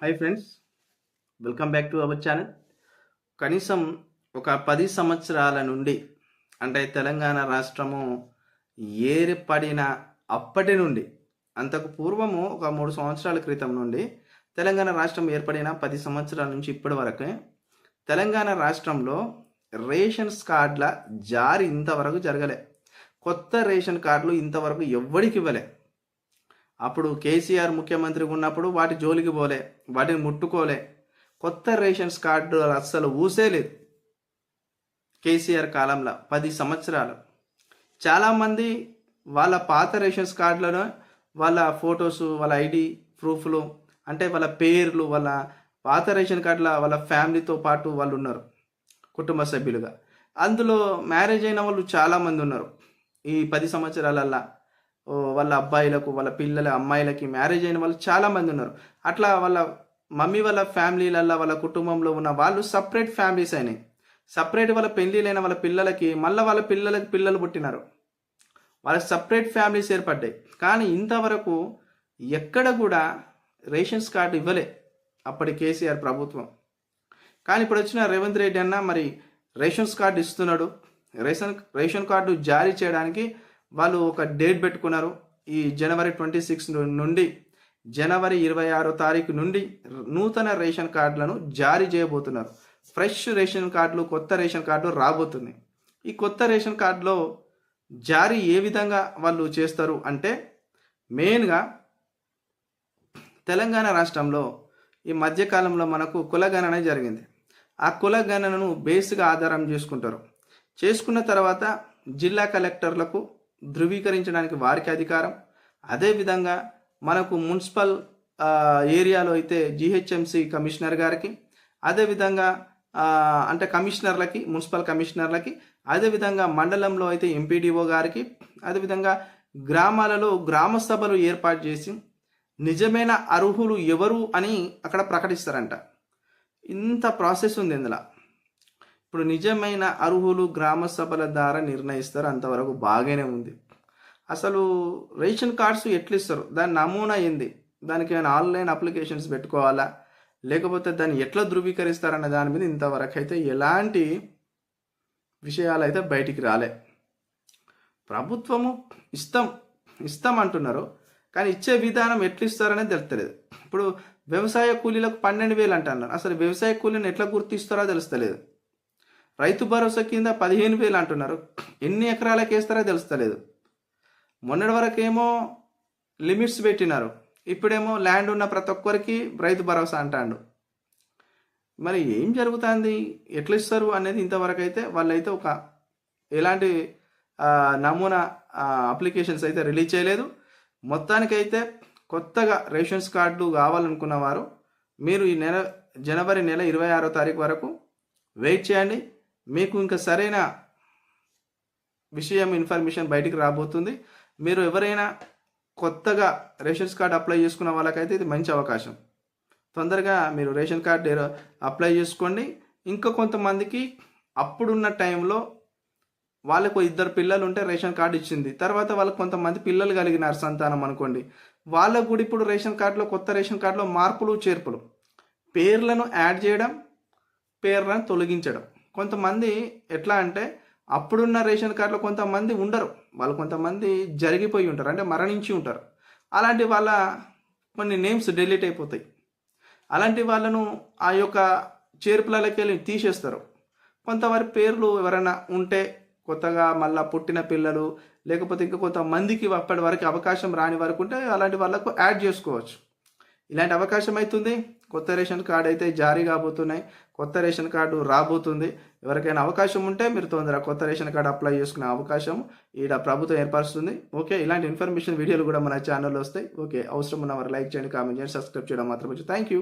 Hi friends welcome back to our channel కనీసం ఒక పది సంవత్సరాల నుండి అంటే తెలంగాణ రాష్ట్రము ఏర్పడిన అప్పటి నుండి అంతకు పూర్వము ఒక మూడు సంవత్సరాల క్రితం నుండి తెలంగాణ రాష్ట్రం ఏర్పడిన పది సంవత్సరాల నుంచి ఇప్పటి వరకు తెలంగాణ రాష్ట్రంలో రేషన్స్ కార్డుల జారీ ఇంతవరకు జరగలే. కొత్త రేషన్ కార్డులు ఇంతవరకు ఎవ్వడికి ఇవ్వలే. అప్పుడు కేసీఆర్ ముఖ్యమంత్రిగా ఉన్నప్పుడు వాటి జోలికి పోలే వాటిని ముట్టుకోలే. కొత్త రేషన్స్ కార్డు అస్సలు ఊసేలేదు కేసీఆర్ కాలంలో పది సంవత్సరాలు. చాలామంది వాళ్ళ పాత రేషన్స్ కార్డులను వాళ్ళ ఫొటోస్ వాళ్ళ ఐడి ప్రూఫ్లు అంటే వాళ్ళ పేర్లు వాళ్ళ పాత రేషన్ కార్డుల వాళ్ళ ఫ్యామిలీతో పాటు వాళ్ళు ఉన్నారు కుటుంబ సభ్యులుగా. అందులో మ్యారేజ్ అయిన వాళ్ళు చాలామంది ఉన్నారు. ఈ పది సంవత్సరాలల్లా వాళ్ళ అబ్బాయిలకు వాళ్ళ పిల్లల అమ్మాయిలకి మ్యారేజ్ అయిన వాళ్ళు చాలామంది ఉన్నారు. అట్లా వాళ్ళ మమ్మీ వాళ్ళ ఫ్యామిలీలల్లో వాళ్ళ కుటుంబంలో ఉన్న వాళ్ళు సపరేట్ ఫ్యామిలీస్ అయినాయి. సపరేట్ వాళ్ళ పెళ్ళిళ్ళైన వాళ్ళ పిల్లలకి మళ్ళీ వాళ్ళ పిల్లలకి పిల్లలు పుట్టినారు. వాళ్ళకి సపరేట్ ఫ్యామిలీస్ ఏర్పడ్డాయి. కానీ ఇంతవరకు ఎక్కడ కూడా రేషన్స్ కార్డు ఇవ్వలే అప్పటి కేసీఆర్ ప్రభుత్వం. కానీ ఇప్పుడు వచ్చిన రేవంత్ రెడ్డి అన్న మరి రేషన్స్ కార్డు ఇస్తున్నాడు. రేషన్ రేషన్ కార్డు జారీ చేయడానికి వాళ్ళు ఒక డేట్ పెట్టుకున్నారు. ఈ జనవరి ట్వంటీ సిక్స్ నుండి జనవరి ఇరవై ఆరో తారీఖు నుండి నూతన రేషన్ కార్డులను జారీ చేయబోతున్నారు. ఫ్రెష్ రేషన్ కార్డులు కొత్త రేషన్ కార్డులు రాబోతున్నాయి. ఈ కొత్త రేషన్ కార్డులో జారీ ఏ విధంగా వాళ్ళు చేస్తారు అంటే మెయిన్గా తెలంగాణ రాష్ట్రంలో ఈ మధ్యకాలంలో మనకు కులగణన జరిగింది. ఆ కులగణనను బేస్గా ఆధారం చేసుకుంటారు. చేసుకున్న తర్వాత జిల్లా కలెక్టర్లకు ధృవీకరించడానికి వారికి అధికారం. అదేవిధంగా మనకు మున్సిపల్ ఏరియాలో అయితే జిహెచ్ఎంసి కమిషనర్ గారికి అదేవిధంగా అంటే కమిషనర్లకి మున్సిపల్ కమిషనర్లకి అదేవిధంగా మండలంలో అయితే ఎంపీడీఓ గారికి అదేవిధంగా గ్రామాలలో గ్రామ సభలు ఏర్పాటు చేసి నిజమైన అర్హులు ఎవరు అని అక్కడ ప్రకటిస్తారంట. ఇంత ప్రాసెస్ ఉంది ఇందులో. ఇప్పుడు నిజమైన అర్హులు గ్రామ సభల ద్వారా నిర్ణయిస్తారు అంతవరకు బాగానే ఉంది. అసలు రేషన్ కార్డ్స్ ఎట్లా ఇస్తారు దాని నమూనా ఏంది? దానికి ఏమైనా ఆన్లైన్ అప్లికేషన్స్ పెట్టుకోవాలా? లేకపోతే దాన్ని ఎట్లా ధృవీకరిస్తారన్న దాని మీద ఇంతవరకు అయితే ఎలాంటి విషయాలు అయితే బయటికి రాలే. ప్రభుత్వము ఇస్తాం ఇస్తాం అంటున్నారు కానీ ఇచ్చే విధానం ఎట్లిస్తారనేది తెలుస్తలేదు. ఇప్పుడు వ్యవసాయ కూలీలకు పన్నెండు వేలు అంటున్నారు. అసలు వ్యవసాయ కూలీని ఎట్లా గుర్తిస్తారో తెలుస్తలేదు. రైతు భరోసా కింద పదిహేను వేలు అంటున్నారు. ఎన్ని ఎకరాలకు వేస్తారో తెలుస్తలేదు. మొన్నటి వరకేమో లిమిట్స్ పెట్టినారు. ఇప్పుడేమో ల్యాండ్ ఉన్న ప్రతి ఒక్కరికి రైతు భరోసా అంటాడు. మరి ఏం జరుగుతుంది? ఎట్లా ఇస్తారు అనేది ఇంతవరకు అయితే వాళ్ళైతే ఒక ఎలాంటి నమూనా అప్లికేషన్స్ అయితే రిలీజ్ చేయలేదు. మొత్తానికైతే కొత్తగా రేషన్స్ కార్డులు కావాలనుకున్న వారు మీరు ఈ నెల జనవరి నెల ఇరవై ఆరో తారీఖు వరకు వెయిట్ చేయండి. మీకు ఇంకా సరైన విషయం ఇన్ఫర్మేషన్ బయటికి రాబోతుంది. మీరు ఎవరైనా కొత్తగా రేషన్స్ కార్డ్ అప్లై చేసుకున్న వాళ్ళకైతే ఇది మంచి అవకాశం. తొందరగా మీరు రేషన్ కార్డ్ అప్లై చేసుకోండి. ఇంకా కొంతమందికి అప్పుడున్న టైంలో వాళ్ళకు ఇద్దరు పిల్లలు ఉంటే రేషన్ కార్డు ఇచ్చింది. తర్వాత వాళ్ళకు కొంతమంది పిల్లలు కలిగినారు సంతానం అనుకోండి. వాళ్ళకు కూడా ఇప్పుడు రేషన్ కార్డులో కొత్త రేషన్ కార్డులో మార్పులు చేర్పులు. పేర్లను యాడ్ చేయడం పేర్లను తొలగించడం. కొంతమంది ఎట్లా అంటే అప్పుడున్న రేషన్ కార్డులో కొంతమంది ఉండరు. వాళ్ళు కొంతమంది జరిగిపోయి ఉంటారు. అంటే మరణించి ఉంటారు. అలాంటి వాళ్ళ కొన్ని నేమ్స్ డిలీట్ అయిపోతాయి. అలాంటి వాళ్ళను ఆ యొక్క చేర్పులకి వెళ్ళి తీసేస్తారు. కొంతవారి పేర్లు ఎవరైనా ఉంటే కొత్తగా మళ్ళీ పుట్టిన పిల్లలు లేకపోతే ఇంకా కొంతమందికి అప్పటి వరకు అవకాశం రాని వరకు ఉంటే అలాంటి వాళ్ళకు యాడ్ చేసుకోవచ్చు. ఇలాంటి అవకాశం అవుతుంది కొత్త రేషన్ కార్డు అయితే జారీ కాబోతున్నాయి. కొత్త రేషన్ కార్డు రాబోతుంది. ఎవరికైనా అవకాశం ఉంటే మీరు తొందరగా కొత్త రేషన్ కార్డు అప్లై చేసుకునే అవకాశం ఈడ ప్రభుత్వం ఏర్పరుస్తుంది. ఓకే ఇలాంటి ఇన్ఫర్మేషన్ వీడియోలు కూడా మన ఛానల్లో వస్తాయి. ఓకే అవసరం ఉన్న వారు లైక్ చేయండి కామెంట్ చేయండి సబ్స్క్రైబ్ చేయడం మాత్రం థ్యాంక్ యూ